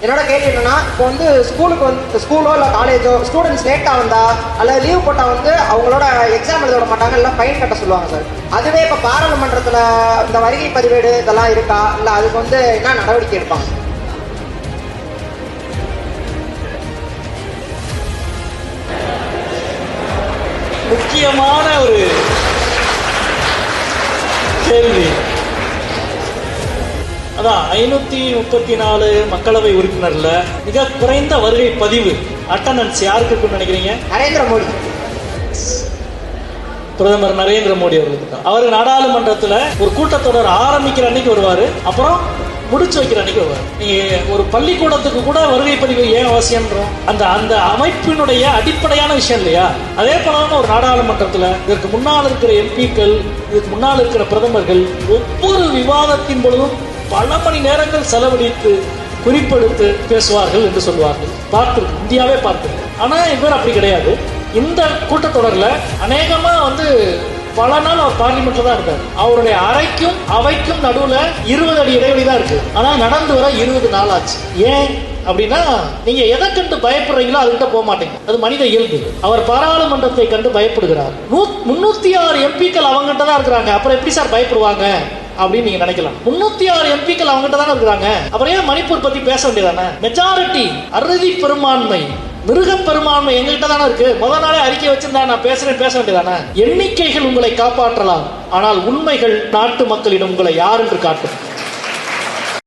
என்னோட கேள்வி என்னன்னா இப்போ வந்து ஸ்கூலுக்கு வந்து ஸ்கூலோ இல்லை காலேஜோ ஸ்டூடெண்ட்ஸ் லேட்டாக வந்தா அல்லது லீவ் போட்டால் வந்து அவங்களோட எக்ஸாம் எழுத விட மாட்டாங்க இல்லை ஃபைன் கட்ட சொல்லுவாங்க சார் அதுவே இப்போ பாராளுமன்றத்தில் இந்த வருகை பதிவேடு இதெல்லாம் இருக்கா? இல்லை அதுக்கு வந்து என்ன நடவடிக்கை எடுப்பாங்க? முக்கியமான ஒரு கேள்வி. அதான் ஐநூத்தி முப்பத்தி நாலு மக்களவை உறுப்பினர்ல மிக குறைந்த வருகை பதிவு அட்டண்டன்ஸ் யாருக்கு இருக்குன்னு நினைக்கிறீங்க? நரேந்திர மோடி. பிரதமர் நரேந்திர மோடி அவர்களுக்கு அவர் நாடாளுமன்றத்துல ஒரு கூட்டத்தொடர் ஆரம்பிக்கிற அன்னைக்கு வருவாரு அப்புறம் முடிச்சு வைக்கிற அன்னைக்கு வருவார். நீங்க ஒரு பள்ளிக்கூடத்துக்கு கூட வருகை பதிவு ஏன் அவசியம்ன்றோம்? அந்த அந்த அமைப்பினுடைய அடிப்படையான விஷயம் இல்லையா? அதே போல ஒரு நாடாளுமன்றத்துல இதற்கு முன்னால் இருக்கிற எம்பிக்கள் இதுக்கு முன்னால் இருக்கிற பிரதமர்கள் ஒவ்வொரு விவாதத்தின் பொழுதும் பல மணி நேரங்கள் செலவழித்து குறிப்பெடுத்து பேசுவார்கள் என்று சொல்வார்கள் பார்த்திருக்கு இந்தியாவே பார்த்திருக்கு ஆனா இவர் அப்படி கிடையாது. இந்த கூட்டத்தொடர்ல அநேகமா வந்து பல நாள் அவர் பார்லிமெண்ட்ல தான் இருக்காரு. அவருடைய அறைக்கும் அவைக்கும் நடுவுல இருபது அடி இடைவெளி தான் இருக்கு. ஆனா நடந்து வர இருபது நாள் ஆச்சு. ஏன் அப்படின்னா நீங்க எதை கண்டு பயப்படுறீங்களோ அதுகிட்ட போக மாட்டீங்க. அது மனித இயல்பு. அவர் பாராளுமன்றத்தை கண்டு பயப்படுகிறார். முன்னூத்தி ஆறு எம்பிக்கள் அவங்ககிட்ட தான் இருக்கிறாங்க. அப்புறம் எப்படி சார் பயப்படுவாங்க? அப்படின்னு நீங்க நினைக்கலாம். முன்னூத்தி ஆறு எம்பிக்கள் அவங்ககிட்ட தானே இருக்கிறாங்க. அப்புறம் ஏன் மணிப்பூர் பத்தி பேச வேண்டியதானே? மெஜாரிட்டி அறுதி பெரும்பான்மை மிருக பெரும்பான்மை எங்ககிட்ட தானே இருக்கு. முத நாளே அறிக்கை வச்சிருந்தா நான் பேசுறேன் பேச வேண்டியதானே? எண்ணிக்கைகள் உங்களை காப்பாற்றலாம். ஆனால் உண்மைகள் நாட்டு மக்களிடம் உங்களை யார் என்று காட்டும்.